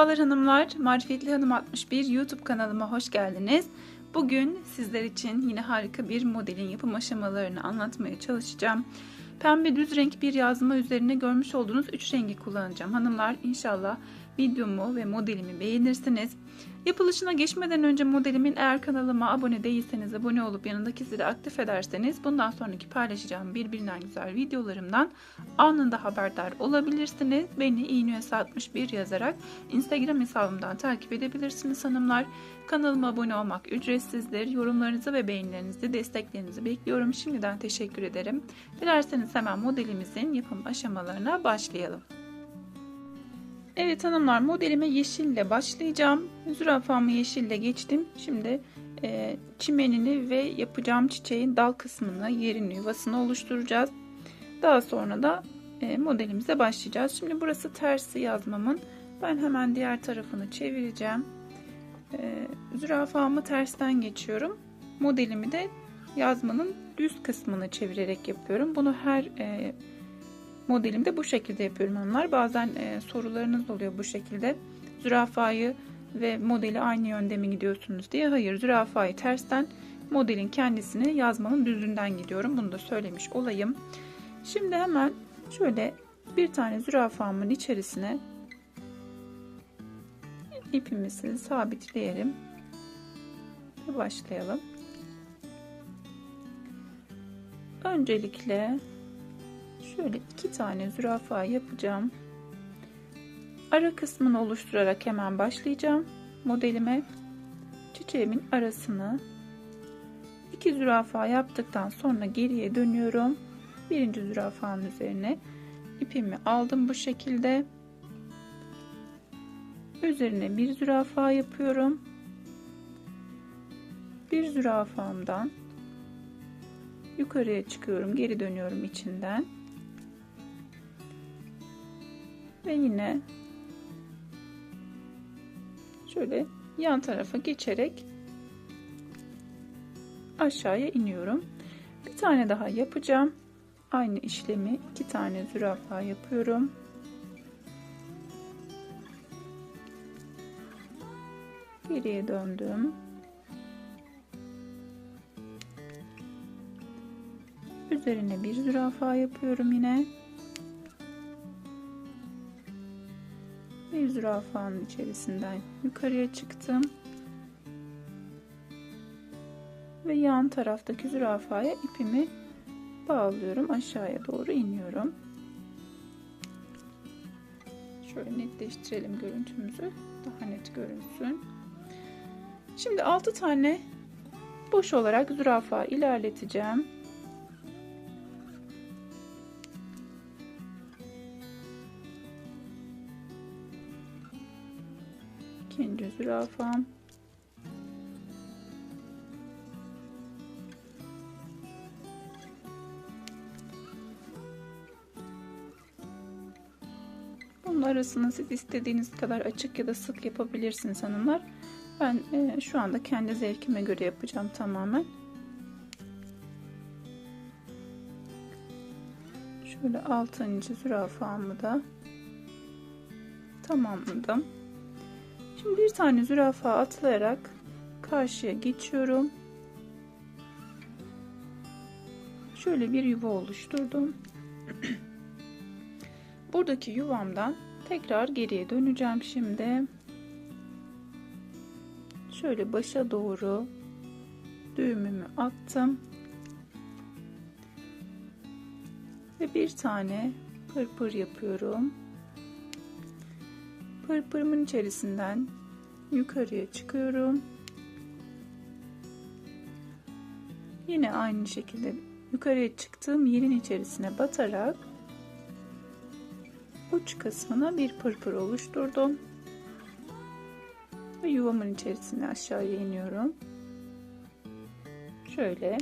Merhabalar hanımlar, Marifetli Hanım 61 YouTube kanalıma hoş geldiniz. Bugün sizler için yine harika bir modelin yapım aşamalarını anlatmaya çalışacağım. Pembe düz renk bir yazma üzerine görmüş olduğunuz 3 rengi kullanacağım. Hanımlar inşallah videomu ve modelimi beğenirsiniz. Yapılışına geçmeden önce modelimin eğer kanalıma abone değilseniz abone olup yanındaki zili aktif ederseniz bundan sonraki paylaşacağım birbirinden güzel videolarımdan anında haberdar olabilirsiniz. Beni iğnüyesi 61 yazarak Instagram hesabımdan takip edebilirsiniz hanımlar. Kanalıma abone olmak ücretsizdir. Yorumlarınızı ve beğenilerinizi, desteklerinizi bekliyorum. Şimdiden teşekkür ederim. Dilerseniz hemen modelimizin yapım aşamalarına başlayalım. Evet hanımlar modelime yeşille başlayacağım. Zürafamı yeşille geçtim. Şimdi e, çimenini ve yapacağım çiçeğin dal kısmını, yerini, yuvasını oluşturacağız. Daha sonra da e, modelimize başlayacağız. Şimdi burası tersi yazmamın. Ben hemen diğer tarafını çevireceğim. E, zürafamı tersten geçiyorum. Modelimi de yazmanın düz kısmını çevirerek yapıyorum. Bunu her e, modelimde bu şekilde yapıyorum onlar. Bazen e, sorularınız oluyor bu şekilde. Zürafayı ve modeli aynı yönde mi gidiyorsunuz diye. Hayır zürafayı tersten modelin kendisini yazmanın düzünden gidiyorum. Bunu da söylemiş olayım. Şimdi hemen şöyle bir tane zürafamın içerisine ipimizi sabitleyelim ve başlayalım. Öncelikle şöyle iki tane zürafa yapacağım. Ara kısmını oluşturarak hemen başlayacağım. Modelime çiçeğimin arasını iki zürafa yaptıktan sonra geriye dönüyorum. Birinci zürafanın üzerine ipimi aldım bu şekilde. Üzerine bir zürafa yapıyorum. Bir zürafamdan yukarıya çıkıyorum, geri dönüyorum içinden. Ve yine şöyle yan tarafa geçerek aşağıya iniyorum. Bir tane daha yapacağım. Aynı işlemi iki tane zürafa yapıyorum. Geriye döndüm. Üzerine bir zürafa yapıyorum yine. Bir zürafanın içerisinden yukarıya çıktım. Ve yan taraftaki zürafaya ipimi bağlıyorum. Aşağıya doğru iniyorum. Şöyle netleştirelim görüntümüzü. Daha net görünsün. Şimdi 6 tane boş olarak zürafa ilerleteceğim. İkinci zürafam. Bunun arasını siz istediğiniz kadar açık ya da sık yapabilirsiniz hanımlar. Ben e, şu anda kendi zevkime göre yapacağım tamamen. Şöyle altıncı zürafamı da tamamladım. Şimdi bir tane zürafa atlayarak karşıya geçiyorum. Şöyle bir yuva oluşturdum. Buradaki yuvamdan tekrar geriye döneceğim şimdi. Şöyle başa doğru düğümümü attım. Ve bir tane pırpır yapıyorum. Pırpırımın içerisinden yukarıya çıkıyorum. Yine aynı şekilde yukarıya çıktığım yerin içerisine batarak uç kısmına bir pırpır oluşturdum. Ve yuvamın içerisine aşağıya iniyorum. Şöyle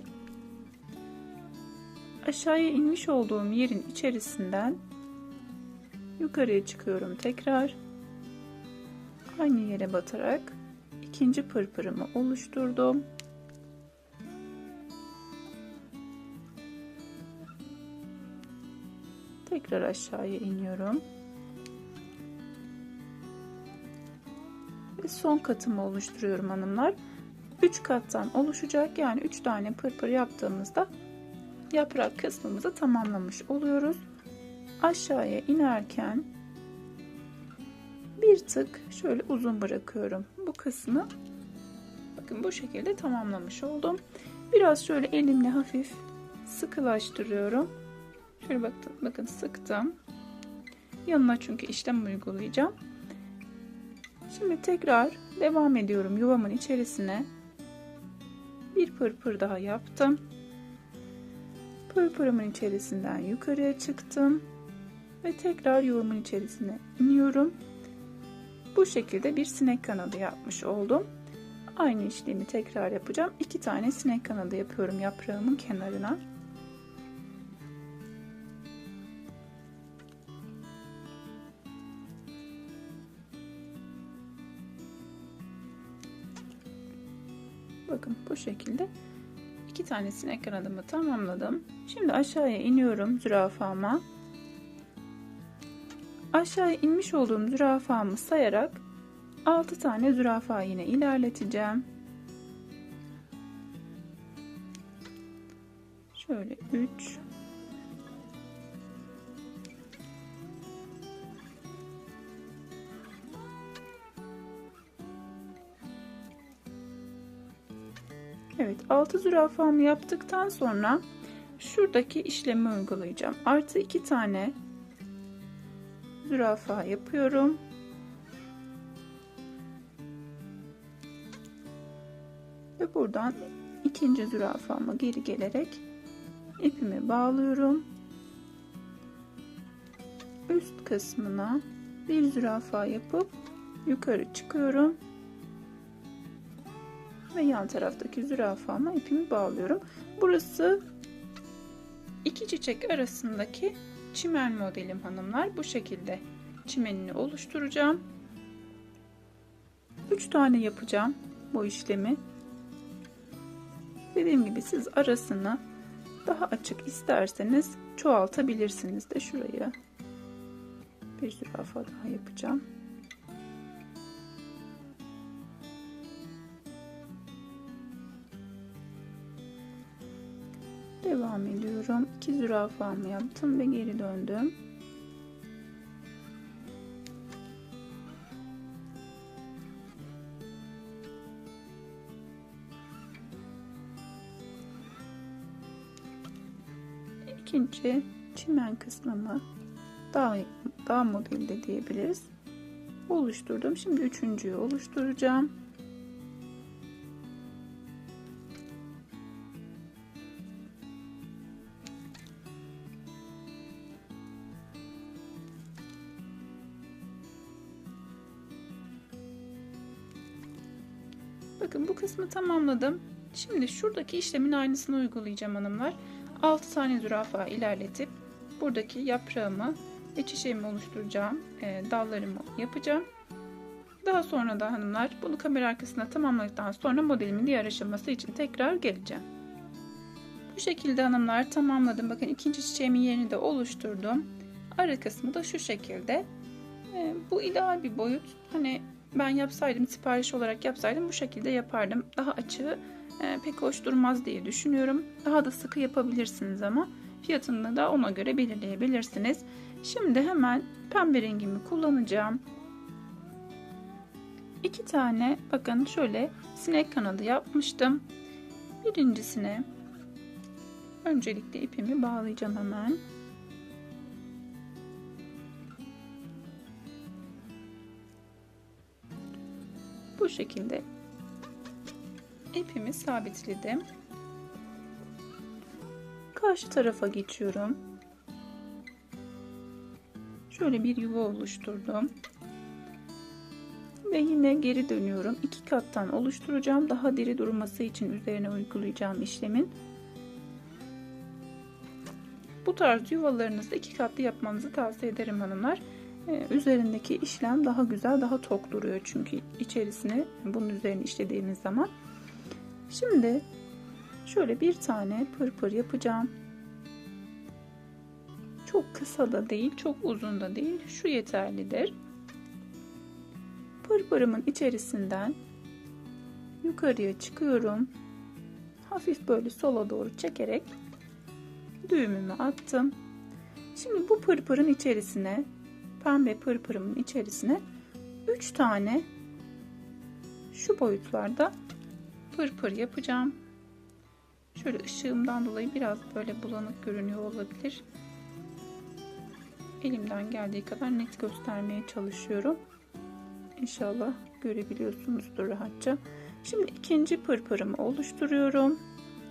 aşağıya inmiş olduğum yerin içerisinden yukarıya çıkıyorum tekrar aynı yere batarak ikinci pırpırımı oluşturdum. Tekrar aşağıya iniyorum. ve son katımı oluşturuyorum hanımlar. 3 kattan oluşacak yani 3 tane pırpır yaptığımızda yaprak kısmımızı tamamlamış oluyoruz. Aşağıya inerken bir tık şöyle uzun bırakıyorum. Bu kısmı bakın bu şekilde tamamlamış oldum. Biraz şöyle elimle hafif sıkılaştırıyorum. Şöyle bakın, bakın sıktım. Yanına çünkü işlem uygulayacağım. Şimdi tekrar devam ediyorum yuvamın içerisine. Bir pırpır daha yaptım. Pırpırımın içerisinden yukarıya çıktım. Ve tekrar yuvamın içerisine iniyorum. Bu şekilde bir sinek kanadı yapmış oldum. Aynı işlemi tekrar yapacağım. İki tane sinek kanadı yapıyorum yaprağımın kenarına. Bakın bu şekilde iki tane sinek kanadımı tamamladım. Şimdi aşağıya iniyorum zürafama. Aşağıya inmiş olduğum zürafamı sayarak 6 tane zürafa yine ilerleteceğim. Şöyle 3 Evet 6 zürafamı yaptıktan sonra şuradaki işlemi uygulayacağım. Artı 2 tane zürafa yapıyorum. Ve buradan ikinci zürafama geri gelerek ipimi bağlıyorum. Üst kısmına bir zürafa yapıp yukarı çıkıyorum. Ve yan taraftaki zürafama ipimi bağlıyorum. Burası iki çiçek arasındaki çimen modelim hanımlar. Bu şekilde çimenini oluşturacağım. 3 tane yapacağım bu işlemi. Dediğim gibi siz arasını daha açık isterseniz çoğaltabilirsiniz de şuraya. Bir zürafa daha yapacağım. Devam ediyorum. İki zürafamı yaptım ve geri döndüm. ikinci çimen kısmımı daha, daha modelde diyebiliriz. Oluşturdum. Şimdi üçüncüyü oluşturacağım. Bakın bu kısmı tamamladım. Şimdi şuradaki işlemin aynısını uygulayacağım hanımlar. 6 tane zürafa ilerletip buradaki yaprağımı ve çiçeğimi oluşturacağım. E, dallarımı yapacağım. Daha sonra da hanımlar bunu kamera arkasında tamamladıktan sonra modelimin diğer aşaması için tekrar geleceğim. Bu şekilde hanımlar tamamladım. Bakın ikinci çiçeğimin yerini de oluşturdum. Ara kısmı da şu şekilde. E, bu ideal bir boyut. Hani ben yapsaydım sipariş olarak yapsaydım bu şekilde yapardım. Daha açığı e, pek hoş durmaz diye düşünüyorum. Daha da sıkı yapabilirsiniz ama fiyatını da ona göre belirleyebilirsiniz. Şimdi hemen pembe rengimi kullanacağım. İki tane bakın şöyle sinek kanadı yapmıştım. Birincisine öncelikle ipimi bağlayacağım hemen. Şekilde ipimi sabitledim. Karşı tarafa geçiyorum. Şöyle bir yuva oluşturdum. Ve yine geri dönüyorum. İki kattan oluşturacağım. Daha diri durması için üzerine uygulayacağım işlemin. Bu tarz yuvalarınızda iki katlı yapmanızı tavsiye ederim hanımlar. Ee, üzerindeki işlem daha güzel, daha tok duruyor çünkü içerisine bunun üzerine işlediğimiz zaman. Şimdi şöyle bir tane pırpır yapacağım. Çok kısa da değil, çok uzun da değil. Şu yeterlidir. pırpırımın içerisinden yukarıya çıkıyorum. Hafif böyle sola doğru çekerek düğümümü attım. Şimdi bu pırpırın içerisine pembe pırpırımın içerisine 3 tane şu boyutlarda pırpır yapacağım. Şöyle ışığımdan dolayı biraz böyle bulanık görünüyor olabilir. Elimden geldiği kadar net göstermeye çalışıyorum. İnşallah görebiliyorsunuzdur rahatça. Şimdi ikinci pırpırımı oluşturuyorum.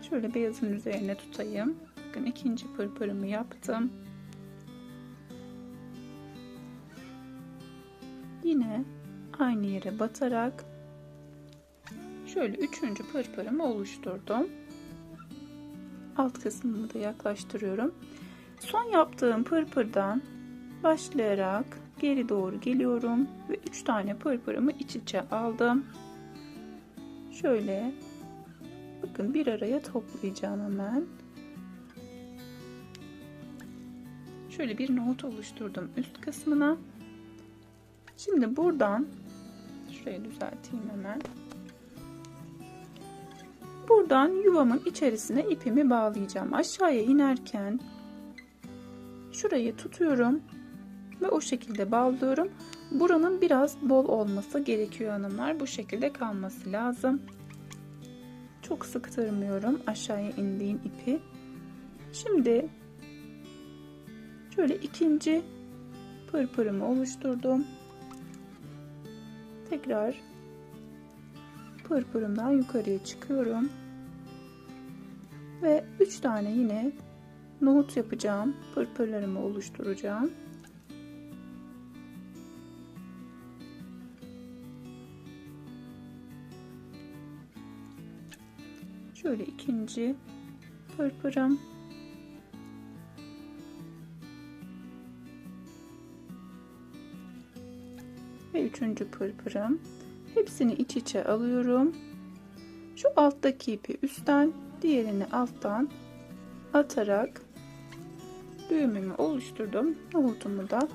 Şöyle beyazın üzerine tutayım. Bakın ikinci pırpırımı yaptım. Yine aynı yere batarak şöyle üçüncü pırpırımı oluşturdum. Alt kısmını da yaklaştırıyorum. Son yaptığım pırpırdan başlayarak geri doğru geliyorum ve 3 tane pırpırımı iç içe aldım. Şöyle bakın bir araya toplayacağım hemen. Şöyle bir nohut oluşturdum üst kısmına. Şimdi buradan şurayı düzelteyim hemen. Buradan yuvamın içerisine ipimi bağlayacağım. Aşağıya inerken şurayı tutuyorum ve o şekilde bağlıyorum. Buranın biraz bol olması gerekiyor hanımlar. Bu şekilde kalması lazım. Çok sıktırmıyorum aşağıya indiğim ipi. Şimdi şöyle ikinci pırpırımı oluşturdum. Tekrar pırpırımdan yukarıya çıkıyorum. Ve 3 tane yine nohut yapacağım. Pırpırlarımı oluşturacağım. Şöyle ikinci pırpırım. Ve üçüncü pırpırım. Hepsini iç içe alıyorum. Şu alttaki ipi üstten, diğerini alttan atarak düğümümü oluşturdum. Nohutumu da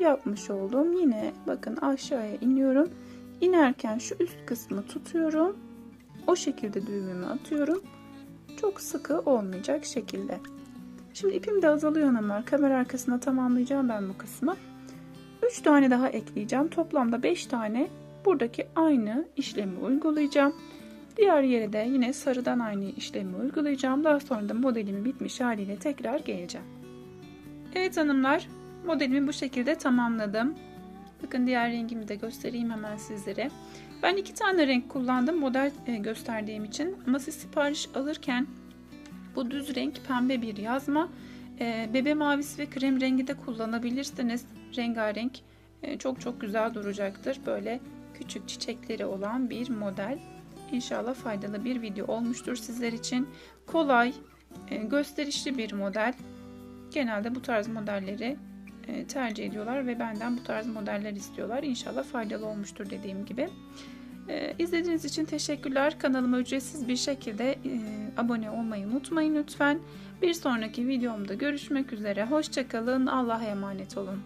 yapmış oldum. Yine bakın aşağıya iniyorum. İnerken şu üst kısmı tutuyorum. O şekilde düğümümü atıyorum. Çok sıkı olmayacak şekilde. Şimdi ipim de azalıyor hanımlar. Kamera arkasına tamamlayacağım ben bu kısmı. 3 tane daha ekleyeceğim. Toplamda 5 tane buradaki aynı işlemi uygulayacağım. Diğer yere de yine sarıdan aynı işlemi uygulayacağım. Daha sonra da modelimi bitmiş haliyle tekrar geleceğim. Evet hanımlar modelimi bu şekilde tamamladım. Bakın diğer rengimi de göstereyim hemen sizlere. Ben iki tane renk kullandım model e, gösterdiğim için. Ama siz sipariş alırken bu düz renk pembe bir yazma. E, bebe mavisi ve krem rengi de kullanabilirsiniz. Rengarenk e, çok çok güzel duracaktır. Böyle küçük çiçekleri olan bir model. İnşallah faydalı bir video olmuştur sizler için. Kolay, gösterişli bir model. Genelde bu tarz modelleri tercih ediyorlar ve benden bu tarz modeller istiyorlar. İnşallah faydalı olmuştur dediğim gibi. İzlediğiniz için teşekkürler. Kanalıma ücretsiz bir şekilde abone olmayı unutmayın lütfen. Bir sonraki videomda görüşmek üzere. Hoşçakalın. Allah'a emanet olun.